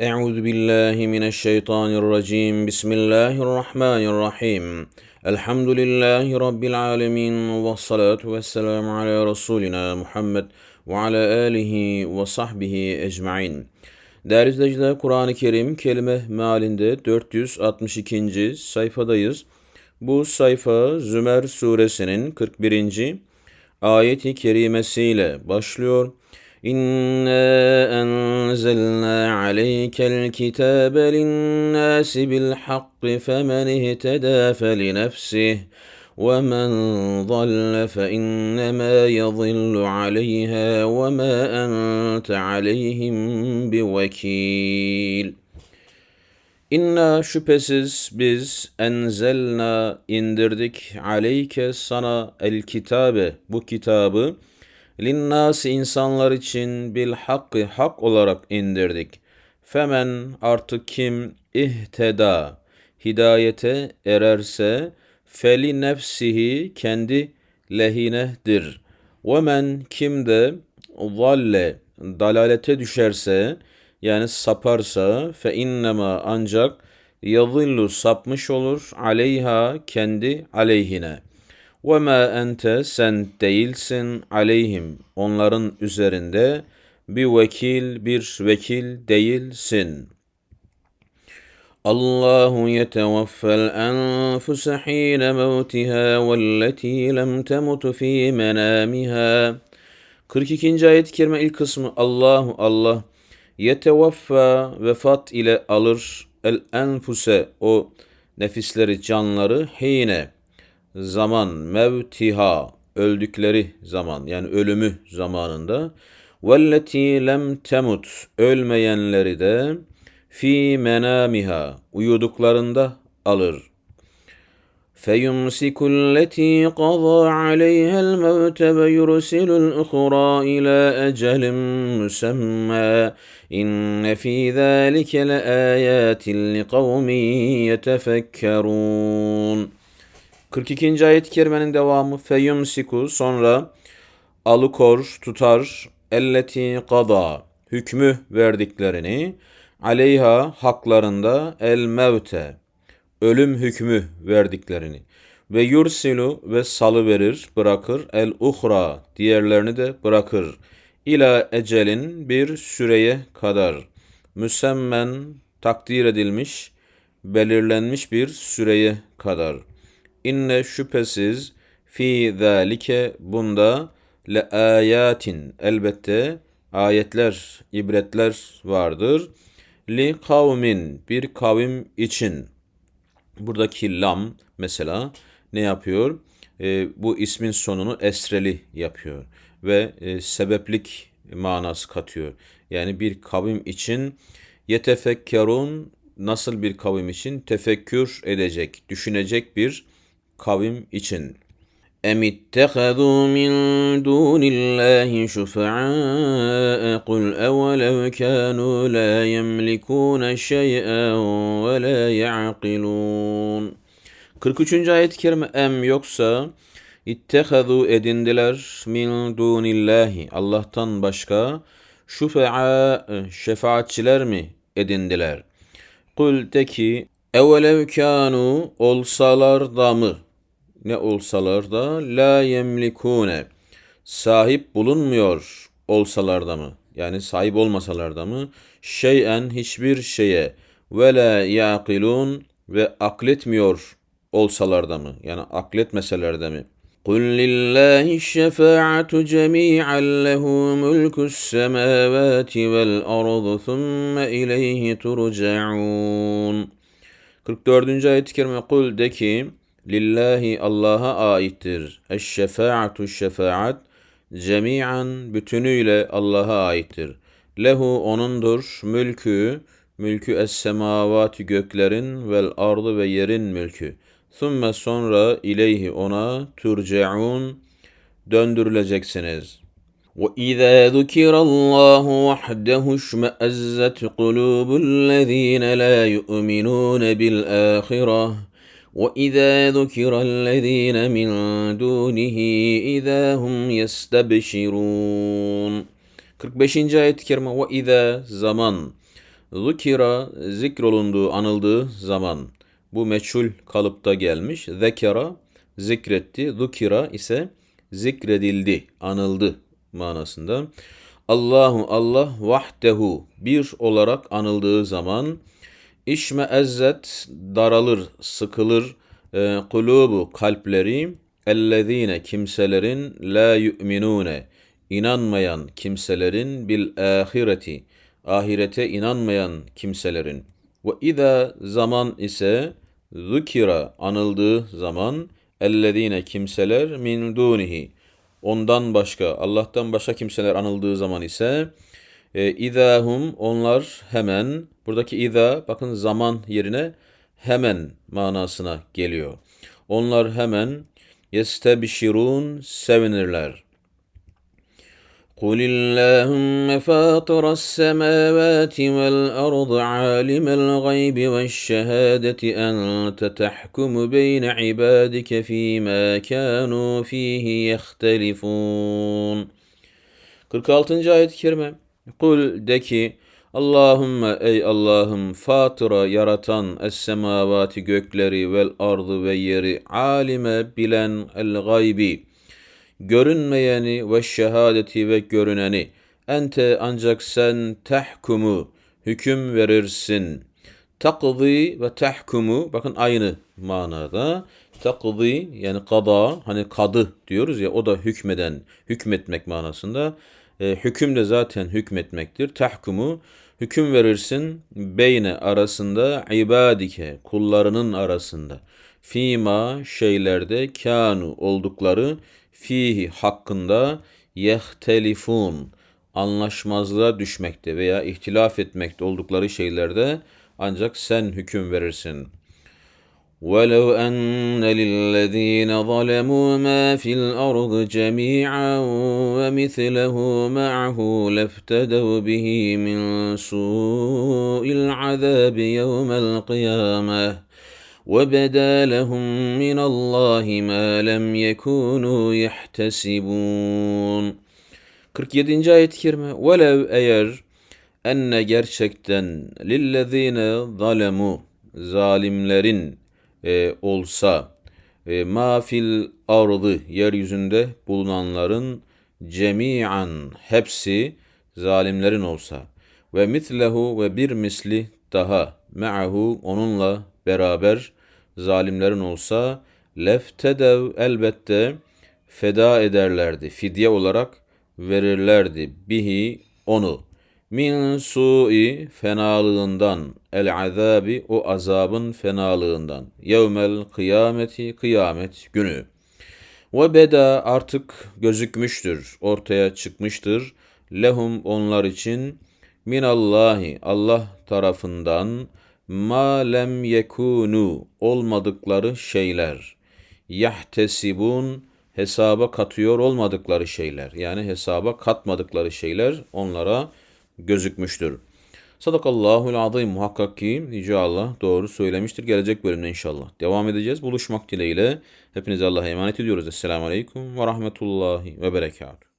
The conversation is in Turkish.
أعوذ بالله من الشيطان الرجيم بسم الله الرحمن الرحيم الحمد لله رب العالمين والصلاة والسلام على رسولنا Muhammed ve ala alihi ve sahbihi ecmain. Değerli izleyiciler Kur'an-ı Kerim kelime mealinde 462. sayfadayız. Bu sayfa Zümer suresinin 41. ayeti kerimesiyle başlıyor. إنا أنزلنا عليك الكتاب للناس بالحق فمن اهتدى فلنفسه ومن ضل فإنما يضل عليها وما أنت عليهم بوكيل. إنا شبسز بز أنزلنا indirdik. عليك sana الكتاب. Bu linnas insanlar için bil hakkı hak olarak indirdik. Femen artık kim ihteda hidayete ererse feli nefsihi kendi lehinedir. Ve men kim de zalle dalalete düşerse yani saparsa fe innema ancak yadillu sapmış olur aleyha kendi aleyhine. Ve ma ente sen değilsin aleyhim onların üzerinde bir vekil bir vekil değilsin. Allahu yetevaffel enfuse hine mevtiha velleti lem temut fi menamiha. 42. ayet-i kerime ilk kısmı Allahu Allah yetevaffa vefat ile alır el enfuse o nefisleri canları hine zaman mevtiha öldükleri zaman yani ölümü zamanında velleti lem temut ölmeyenleri de fi menamiha uyuduklarında alır. فَيُمْسِكُ الَّتِي قَضَى عَلَيْهَا الْمَوْتَ وَيُرْسِلُ الْأُخْرَى إِلَى أَجَلٍ مُسَمَّى إِنَّ فِي ذَلِكَ لَآيَاتٍ لِقَوْمٍ يَتَفَكَّرُونَ 42. ayet-i kerimenin devamı feyumsiku sonra alıkor tutar elleti qada hükmü verdiklerini aleyha haklarında el mevte ölüm hükmü verdiklerini ve yursilu ve salı verir bırakır el uhra diğerlerini de bırakır ila ecelin bir süreye kadar müsemmen takdir edilmiş belirlenmiş bir süreye kadar inne şüphesiz fi zalike bunda le ayatin elbette ayetler ibretler vardır li kavmin bir kavim için buradaki lam mesela ne yapıyor? E, bu ismin sonunu esreli yapıyor ve e, sebeplik manası katıyor. Yani bir kavim için yetefekkerun nasıl bir kavim için tefekkür edecek, düşünecek bir kavim için. أم اتخذوا من دون الله شفعاء قل أولو كانوا لا يملكون شيئا ولا يعقلون 43. ayet-i kerime em yoksa ittehadu edindiler min dunillahi Allah'tan başka şufa'a şefaatçiler mi edindiler? Kul de ki evvelev kanu olsalar da mı ne olsalar da la yemlikune sahip bulunmuyor olsalar da mı? Yani sahip olmasalar da mı? Şeyen hiçbir şeye ve la yaqilun ve akletmiyor olsalar da mı? Yani akletmeseler de mi? قُلْ لِلَّهِ الشَّفَاعَةُ جَمِيعًا لَهُ مُلْكُ السَّمَاوَاتِ وَالْأَرْضِ ثُمَّ إِلَيْهِ تُرْجَعُونَ 44. ayet-i kerime kul de ki lillahi Allah'a aittir. Eşşefaatu şefaat cemiyan bütünüyle Allah'a aittir. Lehu onundur mülkü, mülkü es semavati göklerin vel ardı ve yerin mülkü. Thumme sonra ileyhi ona turcaun döndürüleceksiniz. وَإِذَا ذُكِرَ اللّٰهُ وَحْدَهُ اشْمَأَزَّتْ قُلُوبُ الَّذ۪ينَ لَا يُؤْمِنُونَ بِالْآخِرَةِ وَإِذَا ذُكِرَ الَّذ۪ينَ مِنْ دُونِهِ اِذَا هُمْ يَسْتَبْشِرُونَ 45. ayet-i kerime وَإِذَا zaman Zukira zikrolunduğu, anıldığı zaman bu meçhul kalıpta gelmiş. Zekera zikretti. Zukira ise zikredildi, anıldı manasında. Allahu Allah vahdehu bir olarak anıldığı zaman işme ezzet daralır, sıkılır e, kulubu kalpleri ellezine kimselerin la yu'minune inanmayan kimselerin bil ahireti ahirete inanmayan kimselerin. Ve iza zaman ise zukira anıldığı zaman ellezine kimseler min dunihi ondan başka Allah'tan başka kimseler anıldığı zaman ise e, idahum onlar hemen buradaki iza bakın zaman yerine hemen manasına geliyor. Onlar hemen yestebşirun sevinirler. قل اللهم فاطر السماوات والأرض عالم الغيب والشهادة أنت تحكم بين عبادك فيما كانوا فيه يختلفون 46. ayet-i kerime Kul de ki Allahümme ey Allah'ım fatıra yaratan es semavati gökleri vel ardı ve yeri alime bilen el gaybi görünmeyeni ve şehadeti ve görüneni ente ancak sen tehkumu hüküm verirsin. Takdi ve tehkumu bakın aynı manada. Takdi yani kada hani kadı diyoruz ya o da hükmeden hükmetmek manasında. E, hüküm de zaten hükmetmektir. Tahkumu hüküm verirsin beyne arasında ibadike kullarının arasında. Fima şeylerde kanu oldukları fihi hakkında yehtelifun anlaşmazlığa düşmekte veya ihtilaf etmekte oldukları şeylerde ancak sen hüküm verirsin. وَلَوْ أَنَّ لِلَّذ۪ينَ ظَلَمُوا مَا فِي الْأَرْضِ جَمِيعًا وَمِثْلَهُ مَعَهُ لَافْتَدَوْا بِهِ مِنْ سُوءِ الْعَذَابِ يَوْمَ الْقِيَامَةِ وَبَدَا لَهُم مِّنَ اللّٰهِ مَا لَمْ يَكُونُوا يَحْتَسِبُونَ 47. ayet-i kerime Velev eğer enne gerçekten lillezine zalemu zalimlerin e, olsa e, ma fil ardı yeryüzünde bulunanların cemiyan hepsi zalimlerin olsa ve mitlehu ve bir misli daha me'ahu onunla beraber zalimlerin olsa leftedev elbette feda ederlerdi. Fidye olarak verirlerdi. Bihi onu. Min su'i fenalığından el azabi o azabın fenalığından. Yevmel kıyameti kıyamet günü. Ve beda artık gözükmüştür, ortaya çıkmıştır. Lehum onlar için minallahi Allah tarafından ma lem yekunu olmadıkları şeyler. Yahtesibun hesaba katıyor olmadıkları şeyler. Yani hesaba katmadıkları şeyler onlara gözükmüştür. Sadakallahul azim muhakkak ki Yüce Allah doğru söylemiştir. Gelecek bölümde inşallah devam edeceğiz. Buluşmak dileğiyle hepinize Allah'a emanet ediyoruz. Esselamu Aleyküm ve Rahmetullahi ve Berekatuhu.